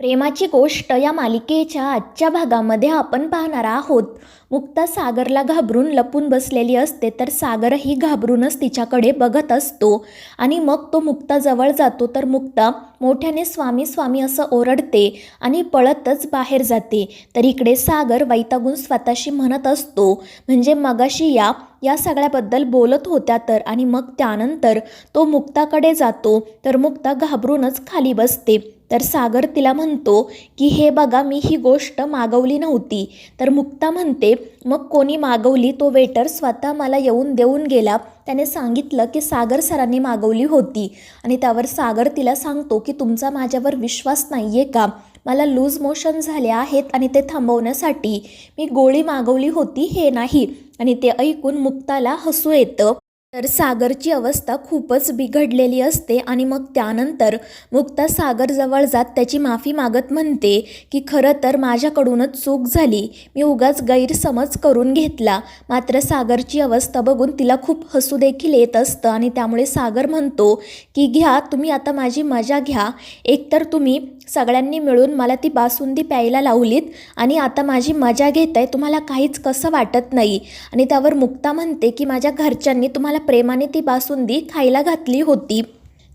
प्रेमाची गोष्ट या मालिकेच्या आजच्या भागामध्ये आपण पाहणार आहोत. मुक्ता सागरला घाबरून लपून बसलेली असते तर सागरही घाबरूनच तिच्याकडे बघत असतो. आणि मग तो मुक्ताजवळ जातो तर मुक्ता मोठ्याने स्वामी स्वामी असं ओरडते आणि पळतच बाहेर जाते. तर इकडे सागर वैतागून स्वतःशी म्हणत असतो म्हणजे मगाशी या या सगळ्याबद्दल बोलत होत्या तर आणि मग त्यानंतर तो मुक्ताकडे जातो. तर मुक्ता घाबरूनच खाली बसते. तर सागर तिला म्हणतो की हे बघा मी ही गोष्ट मागवली नव्हती. तर मुक्ता म्हणते मग कोणी मागवली? तो वेटर स्वतः मला येऊन देऊन गेला. त्याने सांगितलं की सागर सरांनी मागवली होती. आणि त्यावर सागर तिला सांगतो की तुमचा माझ्यावर विश्वास नाही आहे का? मला लूज मोशन झाले आहेत आणि ते थांबवण्यासाठी मी गोळी मागवली होती हे नाही. आणि ते ऐकून मुक्ताला हसू येतं. तर सागरची अवस्था खूपच बिघडलेली असते आणि मग त्यानंतर मुक्ता सागरजवळ जात त्याची माफी मागत म्हणते की खरं तर माझ्याकडूनच चूक झाली. मी उगाच गैरसमज करून घेतला. मात्र सागरची अवस्था बघून तिला खूप हसू देखील येत असतं आणि त्यामुळे सागर म्हणतो की घ्या तुम्ही आता माझी मजा घ्या. एकतर तुम्ही सगळ्यांनी मिळून मला ती बासुंदी प्यायला लावलीत आणि आता माझी मजा घेत आहे तुम्हाला काहीच कसं वाटत नाही. आणि त्यावर मुक्ता म्हणते की माझ्या घरच्यांनी तुम्हाला प्रेमाने ती बासुंदी खायला घातली होती.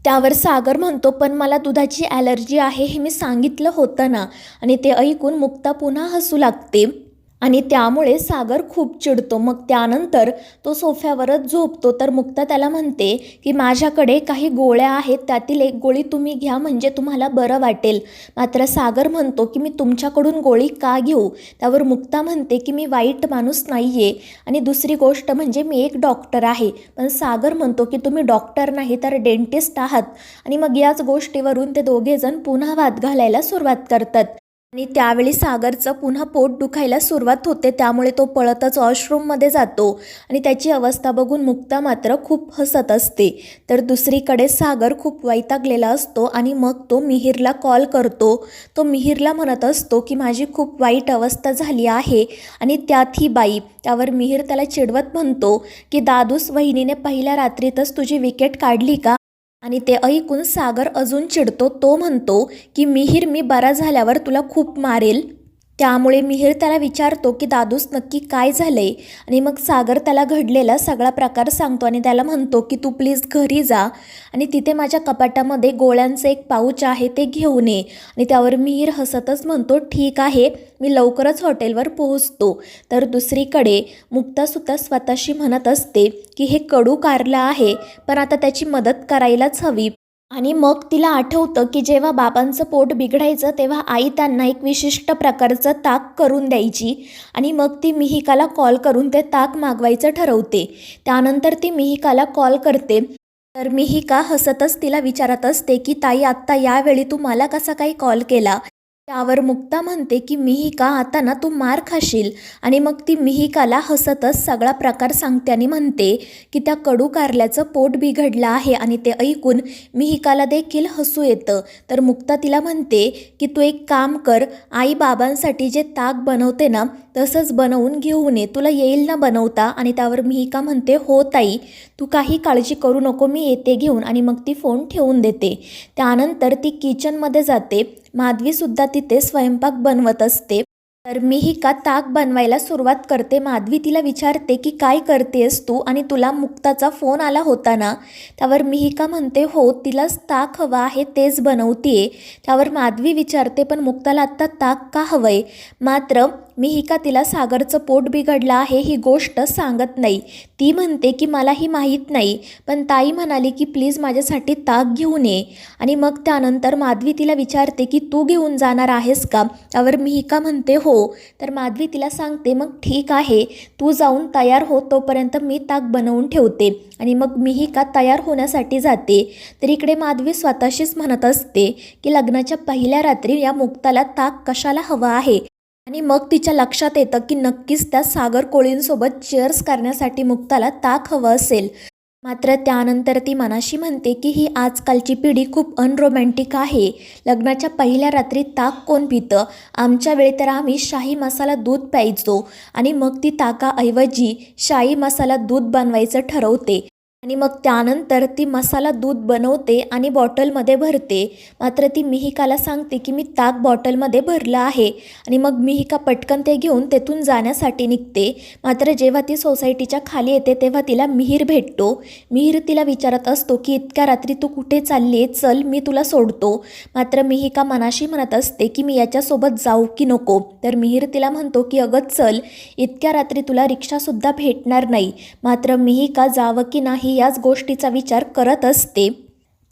त्यावर सागर म्हणतो पण मला दुधाची ॲलर्जी आहे हे मी सांगितलं होतं ना. आणि ते ऐकून मुक्ता पुन्हा हसू लागते. आणि त्यामुळे सागर खूप चिडतो. मग त्यानंतर तो सोफ्यावरच झोपतो. तर मुक्ता त्याला म्हणते की माझ्याकडे काही गोळ्या आहेत. त्यातील एक गोळी तुम्ही घ्या. म्हणजे तुम्हाला बरं वाटेल. मात्र सागर म्हणतो की मी तुमच्याकडून गोळी का घेऊ? त्यावर मुक्ता म्हणते की मी वाईट माणूस नाही आहे आणि दुसरी गोष्ट म्हणजे मी एक डॉक्टर आहे. पण सागर म्हणतो की तुम्ही डॉक्टर नाही तर डेंटिस्ट आहात. आणि मग याच गोष्टीवरून ते दोघेजण पुन्हा वाद घालायला सुरुवात करतात. आणि त्यावेळी सागरचं पुन्हा पोट दुखायला सुरुवात होते. त्यामुळे तो पळतच वॉशरूममध्ये जातो आणि त्याची अवस्था बघून मुक्ता मात्र खूप हसत असते. तर दुसरीकडे सागर खूप वैतागलेला असतो आणि मग तो मिहीरला कॉल करतो. तो मिहीरला म्हणत असतो की माझी खूप वाईट अवस्था झाली आहे आणि त्यात ही बाई. त्यावर मिहीर त्याला चिडवत म्हणतो की दादूस वहिनीने पहिल्या रात्रीतच तुझी विकेट काढली का? आणि ते ऐकून सागर अजून चिडतो तो म्हणतो की मिहीर मी बरा झाल्यावर तुला खूप मारेल. त्यामुळे मिहीर त्याला विचारतो की दादूस नक्की काय झालंय? आणि मग सागर त्याला घडलेला सगळा प्रकार सांगतो आणि त्याला म्हणतो की तू प्लीज घरी जा आणि तिथे माझ्या कपाटामध्ये गोळ्यांचं एक पाऊच आहे ते घेऊन ये. आणि त्यावर मिहीर हसतच म्हणतो ठीक आहे मी लवकरच हॉटेलवर पोहोचतो. तर दुसरीकडे मुक्तासुद्धा स्वतःशी म्हणत असते की हे कडू कारलं आहे पण आता त्याची मदत करायलाच हवी. आणि मग तिला आठवतं की जेव्हा बाबांचं पोट बिघडायचं तेव्हा आई त्यांना एक विशिष्ट प्रकारचं ताक करून द्यायची आणि मग ती मिहिकाला कॉल करून ते ताक मागवायचं ठरवते. त्यानंतर ती मिहिकाला कॉल करते. तर मिहिका हसतच तिला विचारत असते की ताई आत्ता यावेळी तू मला कसा काही कॉल केला? त्यावर मुक्ता म्हणते की मिहिका आता ना तू मार खाशील. आणि मग ती मिहिकाला हसतच सगळा प्रकार सांगते आणि म्हणते की त्या कडू कारल्याचं पोट बिघडलं आहे आणि ते ऐकून मिहिकाला देखील हसू येतं. तर मुक्ता तिला म्हणते की तू एक काम कर आई बाबांसाठी जे ताक बनवते ना तसंच बनवून घेऊन ये. तुला येईल ना बनवता? आणि त्यावर मिहिका म्हणते हो ताई. तू काही काळजी करू नको मी येते घेऊन. आणि मग ती फोन ठेवून देते. त्यानंतर ती किचनमध्ये जाते. माधवीसुद्धा तिथे स्वयंपाक बनवत असते. तर मिहिका ताक बनवायला सुरुवात करते? माधवी तिला विचारते की काय करतेस तू? आणि तुला मुक्ताचा फोन आला होता ना? त्यावर मिहिका म्हणते हो तिलाच ताक हवा आहे तेच बनवतीये. त्यावर माधवी विचारते पण मुक्ताला आत्ता ताक का हवंय? मात्र मी ही का तिला सागरचं पोट बिघडलं आहे ही गोष्ट सांगत नाही. ती म्हणते की मला ही माहीत नाही पण ताई म्हणाली की प्लीज माझ्यासाठी ताक घेऊन ये आणि मग त्यानंतर माधवी तिला विचारते की तू घेऊन जाणार आहेस का? त्यावर का म्हणते हो. तर माधवी तिला सांगते मग ठीक आहे तू जाऊन तयार हो तोपर्यंत मी ताक बनवून ठेवते. आणि मग मिहिका तयार होण्यासाठी जाते. तर इकडे माधवी स्वतःशीच म्हणत असते की लग्नाच्या पहिल्या रात्री या मुक्ताला ताक कशाला हवा आहे? आणि मग तिच्या लक्षात येतं की नक्कीच त्या सागर कोळींसोबत चेअर्स करण्यासाठी मुक्ताला ताक हवं असेल. मात्र त्यानंतर ती मनाशी म्हणते की ही आजकालची पिढी खूप अनरोमॅन्टिक आहे. लग्नाच्या पहिल्या रात्री ताक कोण पितं? आमच्या वेळी तर आम्ही शाही मसाला दूध प्यायचो. आणि मग ती ताकाऐवजी शाही मसाला दूध बनवायचं ठरवते. आणि मग त्यानंतर ती मसाला दूध बनवते आणि बॉटलमध्ये भरते. मात्र ती मिहिकाला सांगते की मी ताक बॉटलमध्ये भरलं आहे. आणि मग मिहिका पटकन ते घेऊन तेथून जाण्यासाठी निघते. मात्र जेव्हा ती सोसायटीच्या खाली येते तेव्हा तिला मिहीर भेटतो. मिहीर तिला विचारत असतो की इतक्या रात्री तू कुठे चालली आहे? चल मी तुला सोडतो. मात्र मिहिका मनाशी म्हणत असते की मी याच्यासोबत जाऊ की नको? तर मिहीर तिला म्हणतो की अगं चल. इतक्या रात्री तुला रिक्षासुद्धा भेटणार नाही. मात्र मिहिका जावं की नाही याच गोष्टीचा विचार करत असते.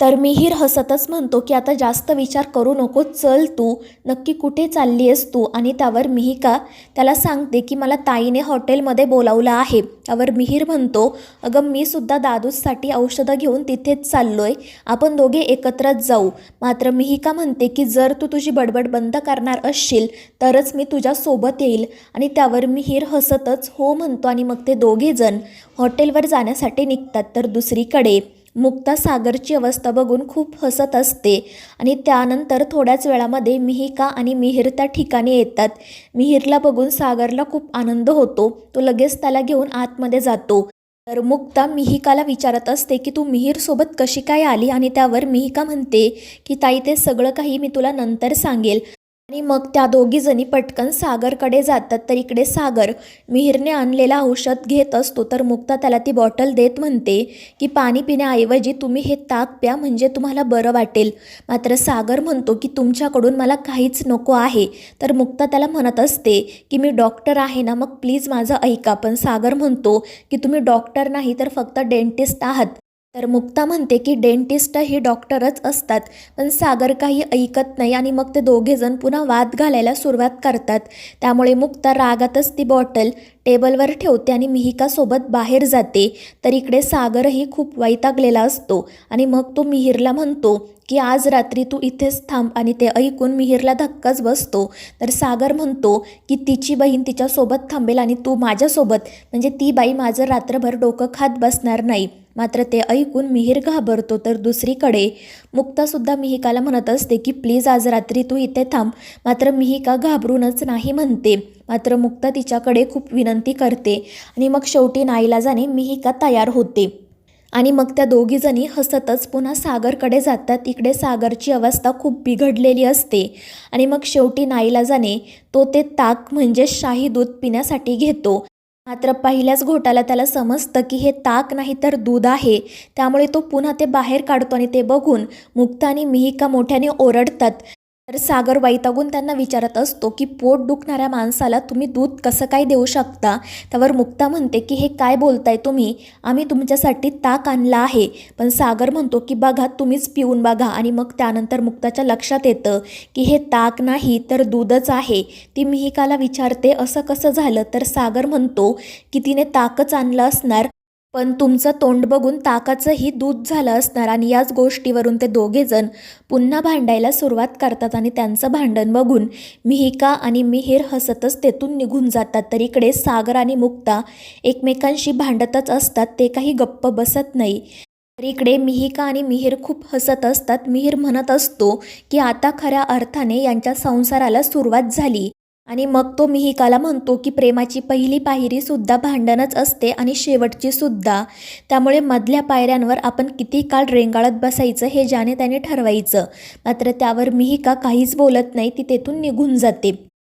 तर मिहीर हसतच म्हणतो की आता जास्त विचार करू नको चल तू. नक्की कुठे चालली आहेस तू? आणि त्यावर मिहिका त्याला सांगते की मला ताईने हॉटेलमध्ये बोलावलं आहे. त्यावर मिहीर म्हणतो अगं मी सुद्धा दादूसाठी औषधं घेऊन तिथेच चाललो आहे आपण दोघे एकत्रच जाऊ. मात्र मिहिका म्हणते की जर तू तुझी बडबड बंद करणार असशील तरच मी तुझ्यासोबत येईल. आणि त्यावर मिहीर हसतच हो म्हणतो आणि मग ते दोघेजण हॉटेलवर जाण्यासाठी निघतात तर दुसरीकडे. मुक्ता सागरची अवस्था बघून खूप हसत असते. आणि त्यानंतर थोड्याच वेळामध्ये मिहिका आणि मिहीर त्या ठिकाणी येतात. मिहीरला बघून सागरला खूप आनंद होतो. तो लगेच त्याला घेऊन आतमध्ये जातो. तर मुक्ता मिहिकाला विचारत असते की तू मिहीरसोबत कशी काय आली? आणि त्यावर मिहिका म्हणते की ताई ते सगळं काही मी तुला नंतर सांगेल. आणि मग त्या दोघीजणी पटकन सागरकडे जातात. तर इकडे सागर मिहीरने आणलेलं औषध घेत असतो. तर मुक्ता त्याला ती बॉटल देत म्हणते की पाणी पिण्याऐवजी तुम्ही हे ताक प्या म्हणजे तुम्हाला बरं वाटेल. मात्र सागर म्हणतो की तुमच्याकडून मला काहीच नको आहे. तर मुक्ता त्याला म्हणत असते की मी डॉक्टर आहे ना मग प्लीज माझं ऐका. पण सागर म्हणतो की तुम्ही डॉक्टर नाही तर फक्त डेंटिस्ट आहात. तर मुक्ता म्हणते की डेंटिस्ट ही डॉक्टरच असतात पण सागर काही ऐकत नाही आणि मग ते दोघेजण पुन्हा वाद घालायला सुरुवात करतात. त्यामुळे मुक्ता रागातच ती बॉटल टेबलवर ठेवते आणि मिहिकासोबत बाहेर जाते. तर इकडे सागरही खूप वैतागलेला असतो आणि मग तो मिहिरला म्हणतो की आज रात्री तू इथेच थांब आणि ते ऐकून मिहिरला धक्काच बसतो. तर सागर म्हणतो की तिची बहीण तिच्यासोबत थांबेल आणि तू माझ्यासोबत म्हणजे ती बाई माझं रात्रभर डोकं खात बसणार नाही. मात्र ते ऐकून मिहीर घाबरतो तर दुसरीकडे. मुक्तासुद्धा मिहिकाला म्हणत असते की प्लीज आज रात्री तू इथे थांब. मात्र मिहिका घाबरूनच नाही म्हणते. मात्र मुक्ता तिच्याकडे खूप विनंती करते आणि मग शेवटी नाईला जाणे मिहिका तयार होते. आणि मग त्या दोघीजणी हसतच पुन्हा सागरकडे जातात. इकडे सागरची अवस्था खूप बिघडलेली असते. आणि मग शेवटी नाईला जाणे तो ते ताक म्हणजे शाही दूध पिण्यासाठी घेतो. मात्र पहिल्याच घोटाला त्याला समजतं की हे ताक नाही तर दूध आहे. त्यामुळे तो पुन्हा ते बाहेर काढतो आणि ते बघून मुक्ता आणि मिहिका मोठ्याने ओरडतात. तर सागर वैतागून त्यांना विचारत असतो की पोट दुखणाऱ्या माणसाला तुम्ही दूध कसं काय देऊ शकता? त्यावर मुक्ता म्हणते की हे काय बोलताय तुम्ही? आम्ही तुमच्यासाठी ताक आणला आहे. पण सागर म्हणतो की बघा तुम्हीच पिऊन बघा. आणि मग त्यानंतर मुक्ताच्या लक्षात येतं की हे ताक नाही तर दूधच आहे. ती मिहिकाला विचारते असं कसं झालं? तर सागर म्हणतो की तिने ताकच आणलं असणार पण तुमचं तोंड बघून ताकाचंही दूध झालं असणार आणि याच गोष्टीवरून ते दोघेजण पुन्हा भांडायला सुरुवात करतात आणि त्यांचं भांडण बघून मिहिका आणि मिहीर हसतच तेथून निघून जातात. तर इकडे सागर आणि मुक्ता एकमेकांशी भांडतच असतात ते काही गप्प बसत नाही. तर इकडे मिहिका आणि मिहीर खूप हसत असतात. मिहीर म्हणत असतो की आता खऱ्या अर्थाने यांच्या संसाराला सुरुवात झाली. आणि मग तो मिहिकाला म्हणतो की प्रेमाची पहिली पायरीसुद्धा भांडणच असते आणि शेवटची सुद्धा. त्यामुळे मधल्या पायऱ्यांवर आपण किती काळ रेंगाळत बसायचं हे ज्याने त्याने ठरवायचं. मात्र त्यावर मिहिका काहीच बोलत नाही ती तेथून निघून जाते.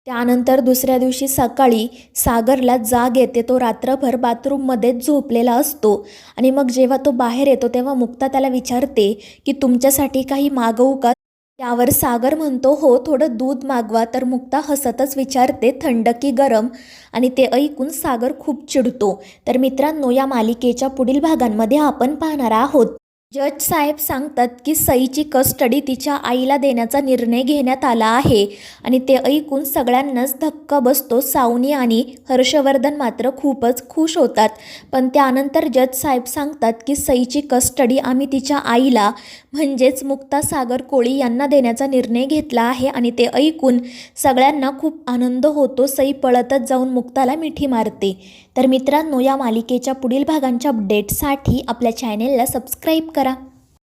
त्यानंतर दुसऱ्या दिवशी सकाळी सागरला जाग येते तो रात्रभर बाथरूममध्येच झोपलेला असतो. आणि मग जेव्हा तो बाहेर येतो तेव्हा मुक्ता त्याला विचारते की तुमच्यासाठी काही मागवू का? त्यावर सागर म्हणतो हो थोडं दूध मागवा तर मुक्ता हसतच विचारते थंड की गरम? आणि ते ऐकून सागर खूप चिडतो. तर मित्रांनो या मालिकेच्या पुढील भागांमध्ये आपण पाहणार आहोत. जज साहेब सांगतात की सईची कस्टडी तिच्या आईला देण्याचा निर्णय घेण्यात आला आहे आणि ते ऐकून सगळ्यांनाच धक्का बसतो. सावनी आणि हर्षवर्धन मात्र खूपच खुश होतात. पण त्यानंतर जज साहेब सांगतात की सईची कस्टडी आम्ही तिच्या आईला म्हणजेच मुक्ता सागर कोळी यांना देण्याचा निर्णय घेतला आहे आणि ते ऐकून सगळ्यांना खूप आनंद होतो. सई पळतच जाऊन मुक्ताला मिठी मारते. तर मित्रांनो या मालिकेच्या पुढील भागांच्या अपडेटसाठी आपल्या चॅनेलला सबस्क्राईब करा.